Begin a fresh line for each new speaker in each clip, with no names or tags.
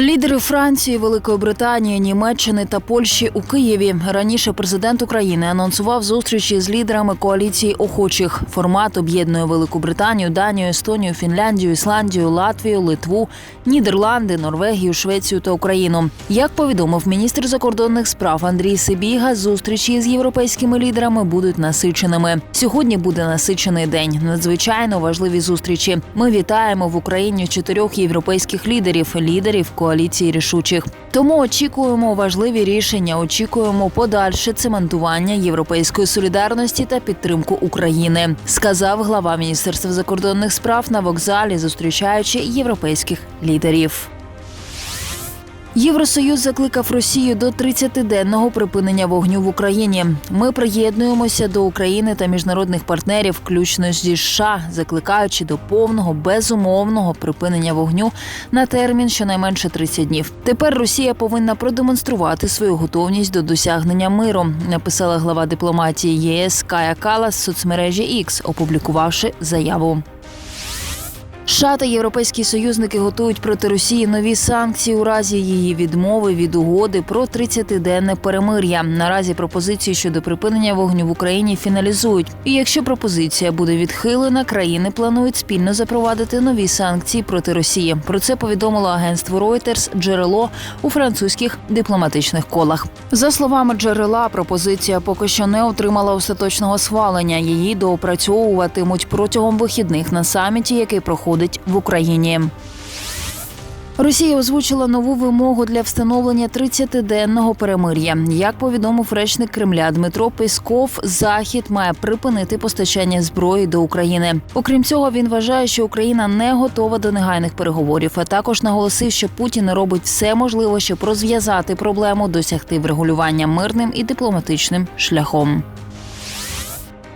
Лідери Франції, Великої Британії, Німеччини та Польщі у Києві. Раніше президент України анонсував зустрічі з лідерами коаліції охочих. Формат об'єднує Велику Британію, Данію, Естонію, Фінляндію, Ісландію, Латвію, Литву, Нідерланди, Норвегію, Швецію та Україну. Як повідомив міністр закордонних справ Андрій Сибіга, зустрічі з європейськими лідерами будуть насиченими. Сьогодні буде насичений день. Надзвичайно важливі зустрічі. Ми вітаємо в Україні чотирьох європейських лідерів, лідерів коаліції рішучих. Тому очікуємо важливі рішення. Очікуємо подальше цементування європейської солідарності та підтримку України, сказав глава міністерства закордонних справ на вокзалі, зустрічаючи європейських лідерів. Євросоюз закликав Росію до 30-денного припинення вогню в Україні. Ми приєднуємося до України та міжнародних партнерів, включно зі США, закликаючи до повного безумовного припинення вогню на термін щонайменше 30 днів. Тепер Росія повинна продемонструвати свою готовність до досягнення миру. Написала глава дипломатії ЄС Кая Калас в соцмережі X, опублікувавши заяву. США та європейські союзники готують проти Росії нові санкції у разі її відмови від угоди про 30-денне перемир'я. Наразі пропозиції щодо припинення вогню в Україні фіналізують. І якщо пропозиція буде відхилена, країни планують спільно запровадити нові санкції проти Росії. Про це повідомило агентство Reuters джерело у французьких дипломатичних колах. За словами джерела, пропозиція поки що не отримала остаточного схвалення. Її доопрацьовуватимуть протягом вихідних на саміті, який проходить в Україні. Росія озвучила нову вимогу для встановлення 30-денного перемир'я. Як повідомив речник Кремля Дмитро Песков, Захід має припинити постачання зброї до України. Окрім цього, він вважає, що Україна не готова до негайних переговорів. А також наголосив, що Путін робить все можливе, щоб розв'язати проблему, досягти врегулювання мирним і дипломатичним шляхом.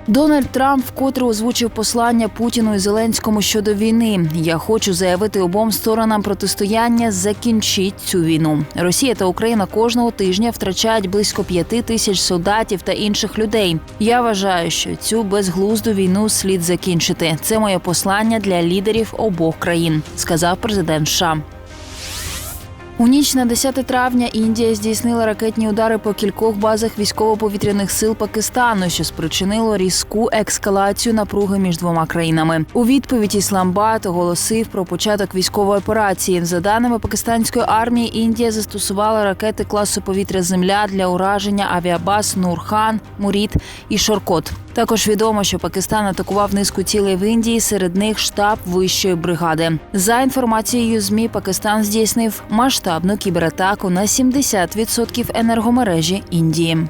Дональд Трамп вкотре озвучив послання Путіну і Зеленському щодо війни. Я хочу заявити обом сторонам протистояння. Закінчіть цю війну. Росія та Україна кожного тижня втрачають близько п'яти тисяч солдатів та інших людей. Я вважаю, що цю безглузду війну слід закінчити. Це моє послання для лідерів обох країн, сказав президент США. У ніч на 10 травня Індія здійснила ракетні удари по кількох базах військово-повітряних сил Пакистану, що спричинило різку ескалацію напруги між двома країнами. У відповідь Ісламбад оголосив про початок військової операції. За даними пакистанської армії, Індія застосувала ракети класу повітря Земля для ураження авіабаз Нурхан, Муріт і Шоркот. Також відомо, що Пакистан атакував низку цілей в Індії, серед них штаб вищої бригади. За інформацією змі, Пакистан здійснив масштабну кібератаку на 70% енергомережі Індії.